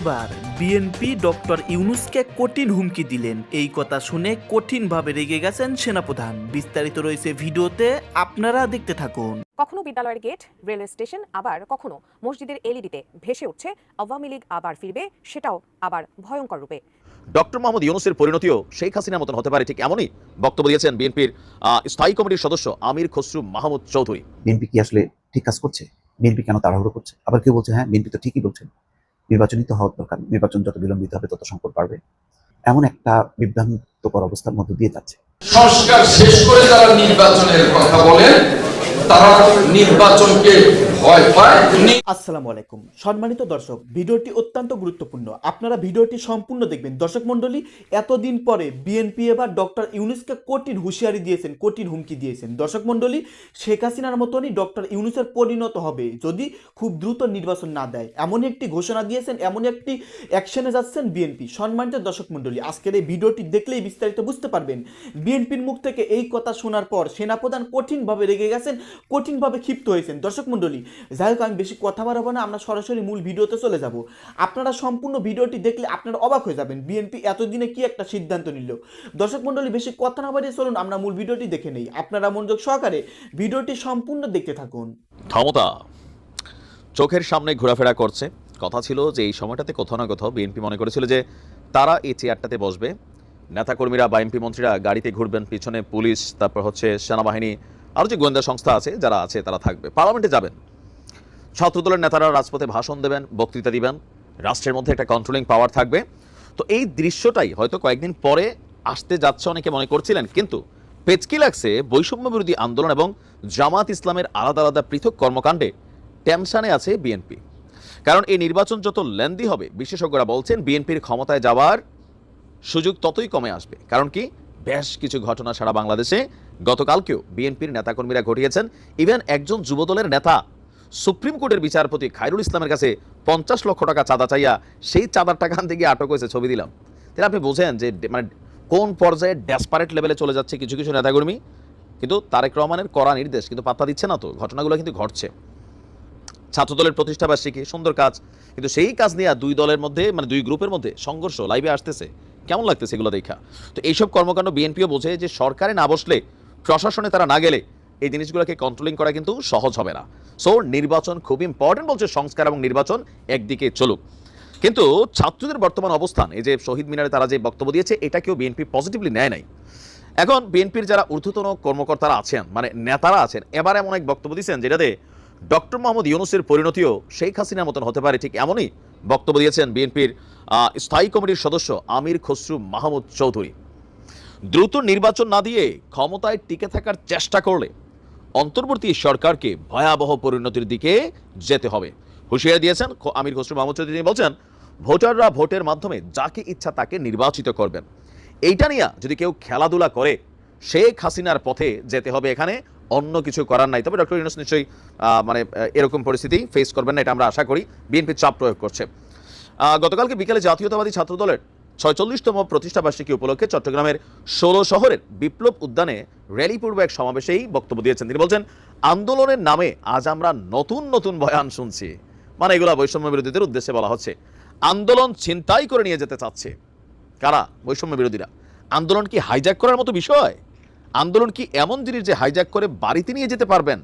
এবার BNP doctor ইউনুসকে কঠিন হুমকি দিলেন। এই কথা শুনে কঠিনভাবে রেগে গেছেন সেনাপ্রধান। বিস্তারিত রয়েছে ভিডিওতে আপনারা দেখতে থাকুন। কখনো বিদ্যালয়ের গেট রেলওয়ে স্টেশন আবার কখনো মসজিদের এলইডিতে ভেসে উঠছে আওয়ামী লীগ আবার ফিরবে সেটাও আবার ভয়ঙ্কর রূপে। ডক্টর মোহাম্মদ ইউনুসের পরিণতিও শেখ হাসিনার মতন হতে পারে ঠিক এমনই বক্তব্য দিয়েছেন বিএনপির স্থায়ী কমিটির সদস্য আমির খসরু মাহমুদ চৌধুরী। বিএনপি কি আসলে ঠিক কাজ করছে? বিএনপি কেন তাড়াহুড়ো করছে? আবার কেউ বলছে হ্যাঁ বিএনপি তো ঠিকই বলছেন। নির্বাচনই তো হওয়ার দরকার। নির্বাচন যত বিলম্বিত হবে, তত সংকট বাড়বে। এমন একটা বিভ্রান্তকর অবস্থার মধ্য দিয়ে যাচ্ছে। সংস্কার শেষ করে যারা নির্বাচনের কথা বলেন, তারা নির্বাচনকে আসসালামু আলাইকুম। সম্মানিত দর্শক, ভিডিওটি অত্যন্ত গুরুত্বপূর্ণ। আপনারা ভিডিওটি সম্পূর্ণ দেখবেন। দর্শক মণ্ডলী, এতদিন পরে বিএনপি এবার ডক্টর ইউনুসকে কঠিন হুঁশিয়ারি দিয়েছেন, কঠিন হুমকি দিয়েছেন। দর্শক মণ্ডলী, শেখ হাসিনার মতনই ডক্টর ইউনুসের পরিণত হবে যদি খুব দ্রুত নির্বাচন না দেয়। এমন একটি ঘোষণা দিয়েছেন, এমন একটি অ্যাকশনে যাচ্ছেন বিএনপি সম্মানিত দর্শক মণ্ডলী, আজকের এই ভিডিওটি দেখলেই বিস্তারিত বুঝতে পারবেন। বিএনপির মুখ থেকে এই কথা শোনার পর সেনাপ্রধান কঠিনভাবে রেগে গেছেন, কঠিনভাবে ক্ষিপ্ত হয়েছেন। দর্শক মণ্ডলী যাই হোক, আমি বেশি কথা বাড়াবো না, আমরা সরাসরি মূল ভিডিওতে চলে যাব। আপনারা সম্পূর্ণ ভিডিওটি দেখলে আপনারা অবাক হয়ে যাবেন বিএনপি এতদিনে কি একটা সিদ্ধান্ত নিল। দর্শক মণ্ডলী, বেশি কথা না বাড়িয়ে চলুন, আমরা মূল ভিডিওটি দেখে নেই। আপনারা মনোযোগ সহকারে ভিডিওটি সম্পূর্ণ দেখতে থাকুন। ক্ষমতা চোখের সামনে ঘোরাফেরা করছে। কথা ছিল যে এই সময়টাতে কোথাও না কোথাও বিএনপি মনে করেছিল যে তারা এই চেয়ারটাতে বসবে। নেতাকর্মীরা বা এমপি মন্ত্রীরা গাড়িতে ঘুরবেন, পিছনে পুলিশ, তারপর হচ্ছে সেনাবাহিনী, আরও যে গোয়েন্দা সংস্থা আছে, যারা আছে, তারা থাকবে। পার্লামেন্টে যাবেন। ছাত্রদলের নেতারা রাজপথে ভাষণ দেবেন, বক্তৃতা দিবেন। রাষ্ট্রের মধ্যে একটা কন্ট্রোলিং পাওয়ার থাকবে। তো এই দৃশ্যটাই হয়তো কয়েকদিন পরে আসতে যাচ্ছে অনেকে মনে করছিলেন, কিন্তু পেচকি লাগছে বৈষম্য বিরোধী আন্দোলন এবং জামাত ইসলামের আলাদা আলাদা পৃথক কর্মকাণ্ডে টেনশনে আছে বিএনপি। কারণ এই নির্বাচন যত লেন্দি হবে, বিশেষজ্ঞরা বলছেন বিএনপির ক্ষমতায় যাওয়ার সুযোগ ততই কমে আসবে। কারণ কি? বেশ কিছু ঘটনা সারা বাংলাদেশে গতকালকেও বিএনপির নেতাকর্মীরা ঘটিয়েছেন। ইভেন একজন যুবদলের নেতা সুপ্রিম কোর্টের বিচারপতি খায়রুল ইসলামের কাছে পঞ্চাশ লক্ষ টাকা চাঁদা চাইয়া সেই চাঁদার টাকা আনতে গিয়ে আটক হয়েছে, ছবি দিলাম। তাহলে আপনি বোঝেন যে মানে কোন পর্যায়ে ডেসপারেট লেভেলে চলে যাচ্ছে কিছু কিছু নেতাকর্মী? কিন্তু তারেক রহমানের কড়া নির্দেশ, কিন্তু পাত্তা দিচ্ছে না তো, ঘটনাগুলো কিন্তু ঘটছে। ছাত্রদলের প্রতিষ্ঠাবার্ষিকী সুন্দর কাজ, কিন্তু সেই কাজ নিয়ে দুই দলের মধ্যে মানে দুই গ্রুপের মধ্যে সংঘর্ষ লাইভে আসতেছে। কেমন লাগতেছে এগুলো দেখা? তো এইসব কর্মকাণ্ড বিএনপিও বোঝে যে সরকারে না বসলে প্রশাসনে তারা না গেলে এই জিনিসগুলোকে কন্ট্রোলিং করা কিন্তু সহজ হবে না। সো নির্বাচন খুব ইম্পর্টেন্ট বলছে, সংস্কার এবং নির্বাচন একদিকে চলুক। কিন্তু ছাত্রদের বর্তমান অবস্থান, এই যে শহীদ মিনারে তারা যে বক্তব্য দিয়েছে এটাকেও বিএনপি পজিটিভলি নেয় নাই। এখন বিএনপির যারা ঊর্ধ্বতন কর্মকর্তারা আছেন মানে নেতারা আছেন, এবার এমন এক বক্তব্য দিয়েছেন যেটাতে ডক্টর মোহাম্মদ ইউনুসের পরিণতিও শেখ হাসিনার মতন হতে পারে, ঠিক এমনই বক্তব্য দিয়েছেন বিএনপির স্থায়ী কমিটির সদস্য আমির খসরু মাহমুদ চৌধুরী। দ্রুত নির্বাচন না দিয়ে ক্ষমতায় টিকে থাকার চেষ্টা করলে অন্তর্বর্তী সরকারকে ভয়াবহ পরিণতির দিকে যেতে হবে। হুঁশিয়ারি দিয়েছেন আমির খসরু মাহমুদ চৌধুরী। বলছেন, ভোটাররা ভোটের মাধ্যমে যাকে ইচ্ছা তাকে নির্বাচিত করবেন। এইটা নিয়ে যদি কেউ খেলাধুলা করে, শেখ হাসিনার পথে যেতে হবে এখানে, অন্য কিছু করার নাই। তবে ডক্টর ইউনুস নিশ্চয়ই মানে এরকম পরিস্থিতি ফেস করবেন না, এটা আমরা আশা করি। বিএনপি চাপ প্রয়োগ করছে। গতকালকে বিকেলে জাতীয়তাবাদী ছাত্রদলের ছয়চল্লিশতম প্রতিষ্ঠাবার্ষিকী উপলক্ষে চট্টগ্রামের ষোলো শহরের বিপ্লব উদ্যানে র্যালি পূর্ব এক সমাবেশেই বক্তব্য দিয়েছেন। তিনি বলছেন, আন্দোলনের নামে আজ আমরা নতুন নতুন বয়ান শুনছি। মানে এগুলা বৈষম্য বিরোধীদের উদ্দেশ্যে বলা হচ্ছে, আন্দোলন ছিনতাই করে নিয়ে যেতে চাচ্ছে। কারা? বৈষম্য বিরোধীরা। আন্দোলন কি হাইজ্যাক করার মতো বিষয়? আন্দোলন কি এমন জিনিস যে হাইজ্যাক করে বাড়িতে নিয়ে যেতে পারবেন?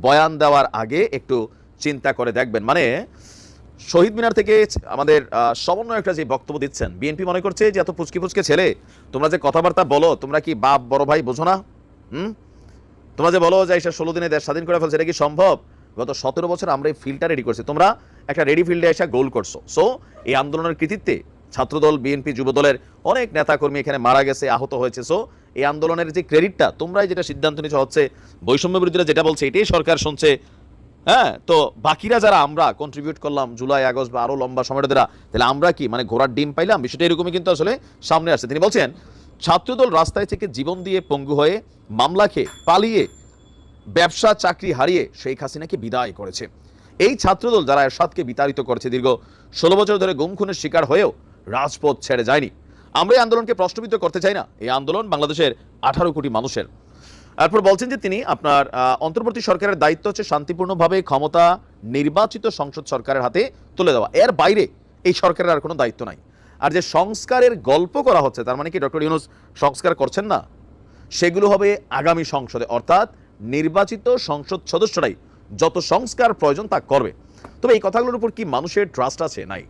বয়ান দেওয়ার আগে একটু চিন্তা করে দেখবেন। মানে শহীদ মিনার থেকে আমাদের সমন্বয়করা যে বক্তব্য দিচ্ছেন বিএনপি মনে করছে যে, এত পুচকি পুচকে ছেলে, তোমরা যে কথাবার্তা বলো, তোমরা কি বাপ, বড় ভাই বোঝো না? হুম? তোমরা যে বলো যে এসে ষোলো দিনে দেশ স্বাধীন করে ফেলছে, এটা কি সম্ভব? গত সতেরো বছর আমরা এই ফিল্ডটা রেডি করছি। তোমরা একটা রেডি ফিল্ডে এসে গোল করছ। সো এই আন্দোলনের কৃতিত্বে ছাত্রদল বিএনপি যুবদলের অনেক নেতাকর্মী এখানে মারা গেছে, আহত হয়েছে। সো এই আন্দোলনের যে ক্রেডিটটা তোমরাই যেটা সিদ্ধান্ত নিচ্ছ হচ্ছে বৈষম্য বিরোধীরা যেটা বলছে, এটাই সরকার শুনছে। হ্যাঁ তো বাকিরা যারা আমরা কন্ট্রিবিউট করলাম জুলাই, আগস্ট বা আরও লম্বা সময়টা ধরে, তাহলে আমরা কি মানে ঘোড়ার ডিম পাইলাম? বিষয়টা এরকমই কিন্তু আসলে সামনে আসছে। তিনি বলছেন, ছাত্রদল রাস্তায় থেকে জীবন দিয়ে পঙ্গু হয়ে মামলা খেয়ে পালিয়ে ব্যবসা, চাকরি হারিয়ে শেখ হাসিনাকে বিদায় করেছে। এই ছাত্রদল যারা এরশাদকে বিতাড়িত করেছে দীর্ঘ ষোলো বছর ধরে গুম খুনের শিকার হয়েও রাজপথ ছেড়ে যায়নি। আমরা এই আন্দোলনকে প্রশ্নবিদ্ধ করতে চাই না। এই আন্দোলন বাংলাদেশের আঠারো কোটি মানুষের এরপর বলছেন যে তিনি আপনার অন্তর্বর্তী সরকারের দায়িত্ব হচ্ছে শান্তিপূর্ণভাবে ক্ষমতা নির্বাচিত সংসদ সরকারের হাতে তুলে দেওয়া। এর বাইরে এই সরকারের আর কোনো দায়িত্ব নাই। আর যে সংস্কারের গল্প করা হচ্ছে, তার মানে কি ডক্টর ইউনুস সংস্কার করছেন না? সেগুলো হবে আগামী সংসদে। অর্থাৎ নির্বাচিত সংসদ সদস্যরাই যত সংস্কার প্রয়োজন তা করবে। তবে এই কথাগুলোর উপর কি মানুষের ট্রাস্ট আছে? নাই।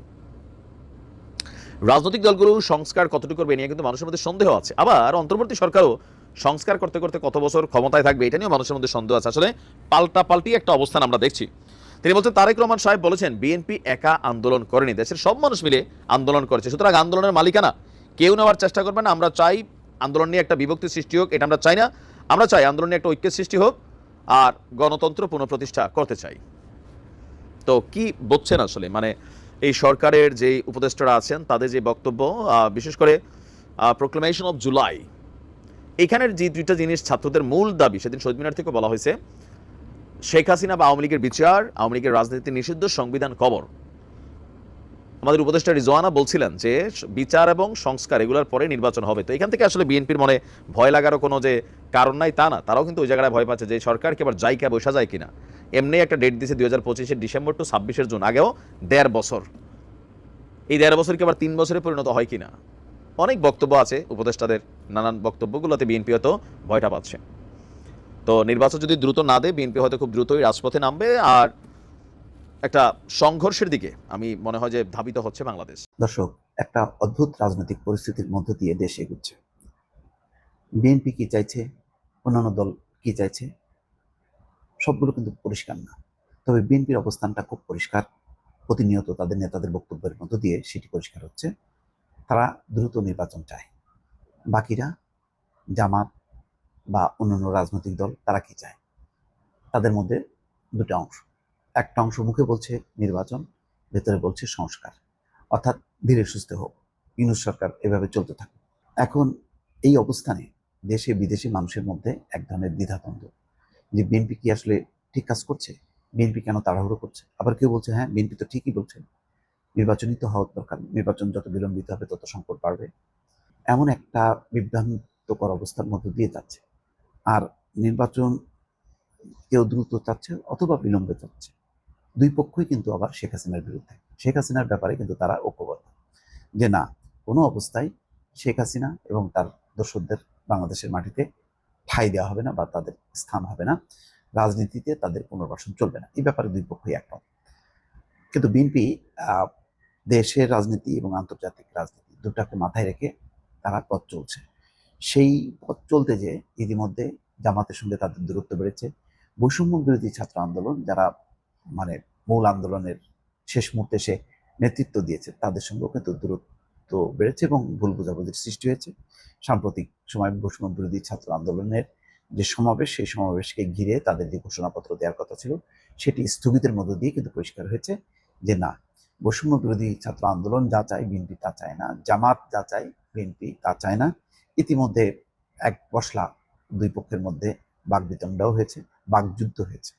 রাজনৈতিক দলগুলো সংস্কার কতটুকু করবে নিয়ে কিন্তু মানুষের মধ্যে সন্দেহ আছে। আবার অন্তর্বর্তী সরকারও সংস্কার করতে করতে কত বছর ক্ষমতায় থাকবে এটা নিয়েও মানুষের মধ্যে সন্দেহ আছে। আসলে পাল্টা পাল্টি একটা অবস্থান আমরা দেখছি। তিনি বলছেন, তারেক রহমান সাহেব বলেছেন বিএনপি একা আন্দোলন করেনি। দেশের সব মানুষ মিলে আন্দোলন করেছে। সুতরাং আন্দোলনের মালিকানা কেউ নেওয়ার চেষ্টা করবে না। আমরা চাই আন্দোলন নিয়ে একটা বিভক্তি সৃষ্টি হোক, এটা আমরা চাই না। আমরা চাই আন্দোলন নিয়ে একটা ঐক্যের সৃষ্টি হোক আর গণতন্ত্র পুনঃপ্রতিষ্ঠা করতে চাই। তো কি বলছেন আসলে? মানে এই সরকারের যে উপদেষ্টারা আছেন, তাদের যে বক্তব্য বিশেষ করে প্রোক্লেমেশন অফ জুলাই এখানের যে দুইটা জিনিস ছাত্রদের মূল দাবি, সেদিন শহীদ মিনার থেকে বলা হয়েছে, শেখ হাসিনা বা আওয়ামী লীগের বিচার, আওয়ামী লীগের রাজনীতি নিষিদ্ধ সংবিধান কবর। আমাদের উপদেষ্টা রিজওয়ানা বলছিলেন যে, বিচার এবং সংস্কার এগুলোর পরে নির্বাচন হবে। তো এখান থেকে আসলে বিএনপির মনে ভয় লাগারও কোনো যে কারণ নাই তা না। তারাও কিন্তু ওই জায়গায় ভয় পাচ্ছে যে সরকার কেবল যাইকা বসা যায় কিনা? এমনি একটা ডেট দিয়েছে দুই হাজার পঁচিশের ডিসেম্বর টু ছাব্বিশের জুন, আগেও দেড় বছর। এই দেড় বছর কি আবার তিন বছরে পরিণত হয় কিনা? অনেক বক্তব্য আছে, উপদেষ্টাদের নানান বক্তব্যগুলোতে বিএনপি হয়তো ভয়টা পাচ্ছে। তো নির্বাচন যদি দ্রুত না দেয়, বিএনপি হয়তো খুব দ্রুতই রাজপথে নামবে আর একটা সংঘর্ষের দিকে, আমি মনে হয় যে ধাবিত হচ্ছে বাংলাদেশ। দর্শক, একটা অদ্ভুত রাজনৈতিক পরিস্থিতির মধ্য দিয়ে দেশ এগুচ্ছে। বিএনপি কি চাইছে? অন্যান্য দল কি চাইছে? সবগুলো কিন্তু পরিষ্কার না। তবে বিএনপির অবস্থানটা খুব পরিষ্কার। প্রতিনিয়ত তাদের নেতাদের বক্তব্যের মধ্য দিয়ে সেটি পরিষ্কার হচ্ছে। তারা দ্রুত নির্বাচন চায়। বাকিরা, জামাত বা অন্যান্য রাজনৈতিক দল, তারা কি চায়? তাদের মধ্যে দুটো অংশ। একটা অংশ মুখে বলছে নির্বাচন, ভেতরে বলছে সংস্কার। অর্থাৎ ধীরে সুস্থে হোক। ইউনুস সরকার এভাবে চলতে থাকে এখন এই অবস্থানে দেশে বিদেশি মানুষের মধ্যে এক ধরনের দ্বিধাদ্বন্দ্ব। যে বিএনপি কি আসলে ঠিক কাজ করছে? বিএনপি কেন তাড়াহুড়ো করছে? আবার কেউ বলছে হ্যাঁ বিএনপি তো ঠিকই বলছে। নির্বাচনই তো হওয়ার দরকার। নির্বাচন যত বিলম্বিত হবে, তত সংকট বাড়বে। এমন একটা বিভ্রান্তকর অবস্থার মধ্য দিয়ে যাচ্ছে। আর নির্বাচন কেউ দ্রুত চাচ্ছে অথবা বিলম্বে চাচ্ছে। দুই পক্ষই কিন্তু আবার শেখ হাসিনার বিরুদ্ধে। শেখ হাসিনার ব্যাপারে কিন্তু তারা ঐক্যবদ্ধ। যে না, কোনো অবস্থায় শেখ হাসিনা এবং তার দর্শকদের বাংলাদেশের মাটিতে ঠাঁই দেওয়া হবে না বা তাদের স্থান হবে না। রাজনীতিতে তাদের পুনর্বাসন চলবে না। এই ব্যাপারে দুই পক্ষই একমত। কিন্তু বিএনপি দেশের রাজনীতি এবং আন্তর্জাতিক রাজনীতি দুটাকে মাথায় রেখে তারা পথ চলছে। সেই পথ চলতে যে ইতিমধ্যে জামাতের সঙ্গে তাদের দূরত্ব বেড়েছে। বৈষম্য বিরোধী ছাত্র আন্দোলন যারা মানে মূল আন্দোলনের শেষ মুহূর্তে সে নেতৃত্ব দিয়েছে, তাদের সঙ্গেও কিন্তু দূরত্ব বেড়েছে এবং ভুল বোঝাবুঝির সৃষ্টি হয়েছে। সাম্প্রতিক সময় বৈষম্য বিরোধী ছাত্র আন্দোলনের যে সমাবেশ, সেই সমাবেশকে ঘিরে তাদের যে ঘোষণাপত্র দেওয়ার কথা ছিল, সেটি স্থগিতের মধ্য দিয়ে কিন্তু পরিষ্কার হয়েছে যে না বৈষম্য বিরোধী ছাত্র আন্দোলন যা চায় বিএনপি, তা চায় না। জামাত যা চায় বিএনপি, তা চায় না। ইতিমধ্যে এক পশলা দুই পক্ষের মধ্যে বাগবিতণ্ডাও হয়েছে বাগযুদ্ধ হয়েছে।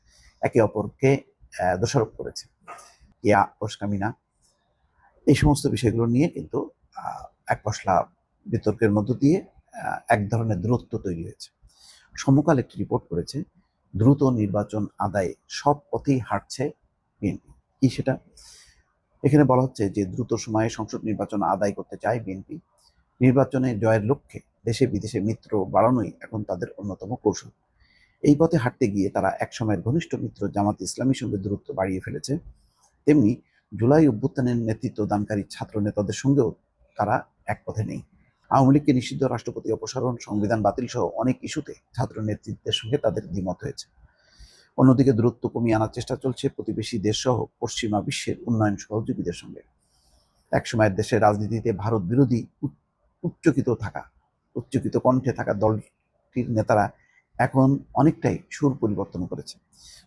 একে অপরকে দোষারোপ করেছে। ইয়া ওসকামিনা। এই সমস্ত বিষয়গুলো নিয়ে কিন্তু এক পশলা বিতর্কের মধ্য দিয়ে এক ধরনের দূরত্ব তৈরি হয়েছে। সমকাল একটি রিপোর্ট করেছে, দ্রুত নির্বাচন আদায়ে সব পথেই হাঁটছে বিএনপি। কি সেটা? এখানে বলা হচ্ছে যে দ্রুত সময়ে সংসদ নির্বাচন আদায় করতে চায় বিএনপি। নির্বাচনে জয়ের লক্ষ্যে দেশে বিদেশে মিত্র বাড়ানোই এখন তাদের অন্যতম কৌশল। এই পথে হাঁটতে গিয়ে তারা একসময়ের ঘনিষ্ঠ মিত্র জামাত ইসলামীর সঙ্গে দূরত্ব বাড়িয়ে ফেলেছে। তেমনি জুলাই অভ্যুত্থানের নেতৃত্ব দানকারী ছাত্র নেতাদের সঙ্গেও তারা এক পথে নেই। আওয়ামী লীগকে নিষিদ্ধ রাষ্ট্রপতি অপসারণ, সংবিধান বাতিল সহ অনেক ইস্যুতে ছাত্র নেতৃত্বের সঙ্গে তাদের দ্বিমত হয়েছে। অন্যদিকে দূরত্ব কমিয়ে আনার চেষ্টা চলছে প্রতিবেশী দেশ সহ পশ্চিমা বিশ্বের উন্নয়ন সহযোগীদের সঙ্গে। একসময়ের দেশের রাজনীতিতে ভারত বিরোধী উচ্চ- উচ্চকিত থাকা, উচ্চকিত কণ্ঠে থাকা দলটির নেতারা এখন অনেকটাই সুর পরিবর্তন করেছে।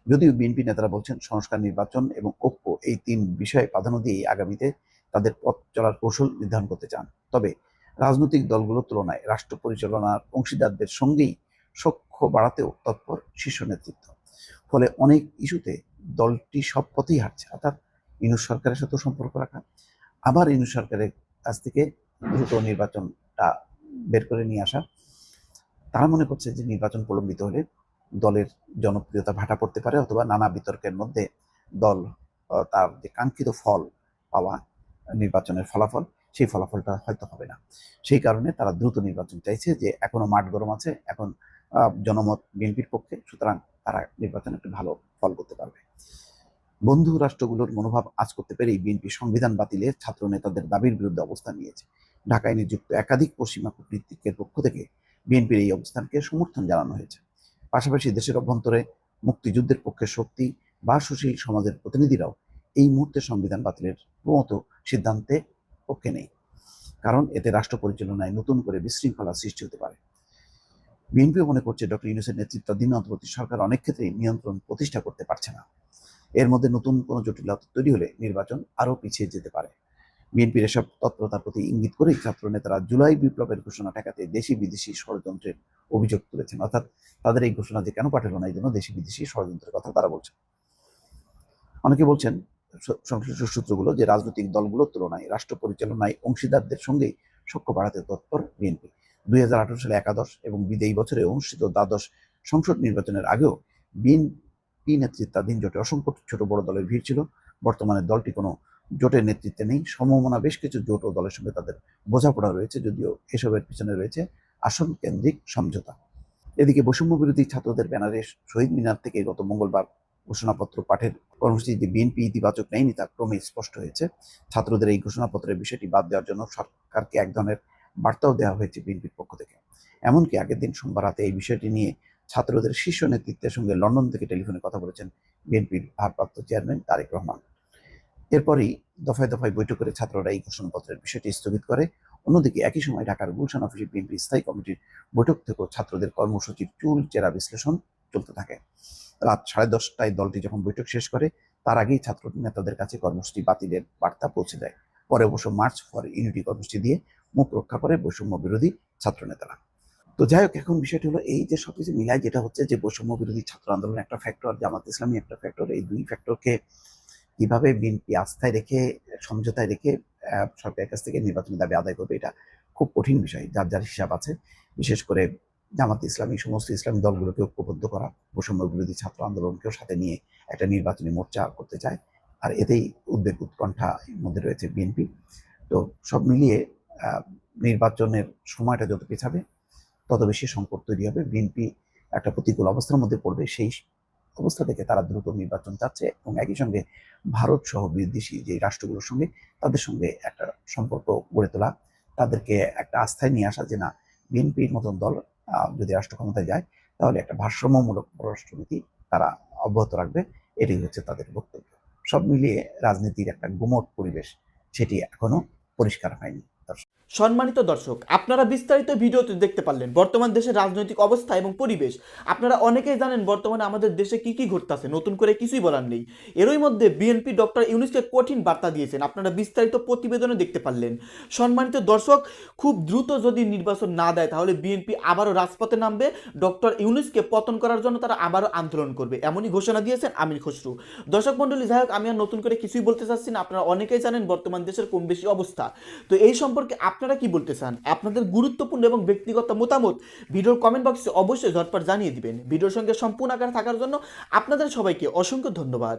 যদিও বিএনপি নেতারা বলছেন সংস্কার, নির্বাচন এবং ঐক্য এই তিন বিষয়ে প্রাধান্য দিয়েই আগামীতে তাদের পথ চলার কৌশল নির্ধারণ করতে চান। তবে রাজনৈতিক দলগুলোর তুলনায় রাষ্ট্র পরিচালনার অংশীদারদের সঙ্গেই সখ্য বাড়াতেও তৎপর শীর্ষ নেতৃত্ব। ফলে অনেক ইস্যুতে দলটি সব পথেই হাঁটছে। অর্থাৎ ইনু সরকারের সাথেও সম্পর্ক রাখা। আবার ইনু সরকারের কাছ থেকে দ্রুত নির্বাচনটা বের করে নিয়ে আসা। তারা মনে করছে যে নির্বাচন প্রলম্বিত হলে দলের জনপ্রিয়তা ভাটা পড়তে পারে অথবা নানা বিতর্কের মধ্যে দল তার যে কাঙ্ক্ষিত ফল পাওয়া নির্বাচনের ফলাফল, সেই ফলাফলটা হয়তো হবে না। সেই কারণে তারা দ্রুত নির্বাচন চাইছে যে এখনও মাঠ গরম আছে, এখন জনমত বিএনপির পক্ষে, সুতরাং তারা নির্বাচনে একটি ভালো ফল করতে পারবে। বন্ধু রাষ্ট্রগুলোর মনোভাব আজ করতে পেরেই বিএনপি সংবিধান বাতিলে ছাত্র নেতাদের দাবির বিরুদ্ধে অবস্থান নিয়েছে। ঢাকায় নিযুক্ত একাধিক পশ্চিমা কূটনীতিকের পক্ষ থেকে বিএনপির এই অবস্থানকে সমর্থন জানানো হয়েছে। পাশাপাশি দেশের অভ্যন্তরে মুক্তিযুদ্ধের পক্ষে শক্তি বা সুশীল সমাজের প্রতিনিধিরাও এই মুহূর্তে সংবিধান বাতিলের প্রমত সিদ্ধান্তে পক্ষে নেই। কারণ এতে রাষ্ট্র পরিচালনায় নতুন করে বিশৃঙ্খলা সৃষ্টি হতে পারে। বিএনপিও মনে করছে ডক্টর ইউনুসের নেতৃত্বাধীন অন্তর্বর্তী সরকার অনেক ক্ষেত্রে নিয়ন্ত্রণ প্রতিষ্ঠা করতে পারছে না। এর মধ্যে নতুন কোনো জটিলতা তৈরি হলে নির্বাচন আরও পিছিয়ে যেতে পারে। বিএনপির এসব তৎপরতার প্রতি ইঙ্গিত করেই ছাত্র নেতারা জুলাই বিপ্লবের ঘোষণা ঠেকাতে দেশি বিদেশি ষড়যন্ত্রের অভিযোগ তুলেছেন। অর্থাৎ তাদের এই ঘোষণা যে কেন পাঠালো না, এই জন্য দেশি বিদেশি ষড়যন্ত্রের কথা তারা বলছেন। অনেকে বলছেন সংশ্লিষ্ট সূত্রগুলো যে রাজনৈতিক দলগুলোর তুলনায়, রাষ্ট্র পরিচালনায় অংশীদারদের সঙ্গেই সখ্য বাড়াতে তৎপর বিএনপি। দুই হাজার আঠারো সালে একাদশ এবং বিদেয়ী বছরে অনুষ্ঠিত দ্বাদশ সংসদ নির্বাচনের আগেও বিএনপি নেতৃত্বাধীন জোটে অসংখ্য ছোট বড় দলের ভিড় ছিল। বর্তমানে দলটি কোনো জোটের নেতৃত্বে নেই। সম্ভাবনা বেশ কিছু জোট ও দলের সঙ্গে তাদের বোঝাপড়া রয়েছে, যদিও এসবের পিছনে রয়েছে আসন কেন্দ্রিক সমঝোতা। এদিকে বৈষম্য বিরোধী ছাত্রদের ব্যানারে শহীদ মিনার থেকে গত মঙ্গলবার ঘোষণাপত্র পাঠের কর্মসূচিতে বিএনপি ইতিবাচক নেয়নি তা ক্রমে স্পষ্ট হয়েছে। ছাত্রদের এই ঘোষণাপত্রের বিষয়টি বাদ দেওয়ার জন্য সরকারকে এক ধরনের বার্তাও দেওয়া হয়েছে বিএনপির পক্ষ থেকে। এমনকি আগের দিন সোমবার রাতে এই বিষয়টি নিয়ে ছাত্রদের শীর্ষ নেতৃত্বের সঙ্গে লন্ডন থেকে টেলিফোনে কথা বলেছেন বিএনপির ভারপ্রাপ্ত চেয়ারম্যান তারেক রহমান। এরপরই দফায় দফায় বৈঠক করে ছাত্ররা এই ঘোষণাপত্রের বিষয়টি স্থগিত করে। অন্যদিকে একই সময় ঢাকার গুলশান অফিসে বিএনপি স্থায়ী কমিটির বৈঠক থেকেও ছাত্রদের কর্মসূচির চুল, চেরা বিশ্লেষণ চলতে থাকে। রাত সাড়ে দশটায় দলটি যখন বৈঠক শেষ করে, তার আগেই ছাত্র নেতাদের কাছে কর্মসূচি বাতিলের বার্তা পৌঁছে দেয়। পরে অবশ্য মার্চ ফর ইউনিটি কর্মসূচি দিয়ে মুখ রক্ষা করে বৈষম্য বিরোধী ছাত্র নেতারা। তো যাই হোক, এখন বিষয়টি হলো এই যে সবকিছু মিলায় যেটা হচ্ছে যে বৈষম্য বিরোধী ছাত্র আন্দোলন একটা ফ্যাক্টর জামাত ইসলামী একটা ফ্যাক্টর এই দুই ফ্যাক্টরকে কীভাবে বিএনপি আস্থায় রেখে, সমঝোতায় রেখে সরকারের কাছ থেকে নির্বাচনী দাবি আদায় করবে এটা খুব কঠিন বিষয়, যার যার হিসাব আছে। বিশেষ করে জামাত ইসলামী, সমস্ত ইসলামী দলগুলোকে ঐক্যবদ্ধ করা, বৈষম্য বিরোধী ছাত্র আন্দোলনকেও সাথে নিয়ে একটা নির্বাচনী মোর্চা করতে চায়। আর এতেই উদ্বেগ উৎকণ্ঠা মধ্যে রয়েছে বিএনপি। তো সব মিলিয়ে নির্বাচনের সময়টা যত পেছাবে, তত বেশি সংকট তৈরি হবে। বিএনপি একটা প্রতিকূল অবস্থার মধ্যে পড়বে। সেই অবস্থা থেকে তারা দ্রুত নির্বাচন চাচ্ছে এবং একই সঙ্গে ভারত সহ বিদেশি যে রাষ্ট্রগুলোর সঙ্গে তাদের সঙ্গে একটা সম্পর্ক গড়ে তোলা, তাদেরকে একটা আস্থায় নিয়ে আসা যে না, বিএনপির মতন দল যদি রাষ্ট্র ক্ষমতায় যায়, তাহলে একটা ভারসাম্যমূলক পররাষ্ট্রনীতি তারা অব্যাহত রাখবে। এটাই হচ্ছে তাদের বক্তব্য। সব মিলিয়ে রাজনীতির একটা গুমট পরিবেশ সেটি এখনও পরিষ্কার হয়নি। দর্শক সম্মানিত দর্শক, আপনারা বিস্তারিত ভিডিওতে দেখতে পারলেন বর্তমান দেশের রাজনৈতিক অবস্থা এবং পরিবেশ। আপনারা অনেকেই জানেন বর্তমানে আমাদের দেশে কি কি ঘটতেছে, নতুন করে কিছুই বলার নেই। এরই মধ্যে বিএনপি ডক্টর ইউনুসকে কঠিন বার্তা দিয়েছেন, আপনারা বিস্তারিত প্রতিবেদনে দেখতে পারলেন। সম্মানিত দর্শক, খুব দ্রুত যদি নির্বাচন না দেয়, তাহলে বিএনপি আবারও রাজপথে নামবে, ডক্টর ইউনুসকে পতন করার জন্য তারা আবারও আন্দোলন করবে, এমনই ঘোষণা দিয়েছেন আমির খসরু। দর্শক মণ্ডলী, যাই হোক, আমি আর নতুন করে কিছুই বলতে চাচ্ছি না, আপনারা অনেকেই জানেন বর্তমান দেশের কম বেশি অবস্থা। তো এই সম্পর্কে আপনারা কি বলতে চান? আপনাদের গুরুত্বপূর্ণ এবং ব্যক্তিগত মতামত ভিডিওর কমেন্ট বক্সে অবশ্যই ঝটপট জানিয়ে দিবেন। ভিডিওর সঙ্গে সম্পূর্ণ আকারে থাকার জন্য আপনাদের সবাইকে অসংখ্য ধন্যবাদ।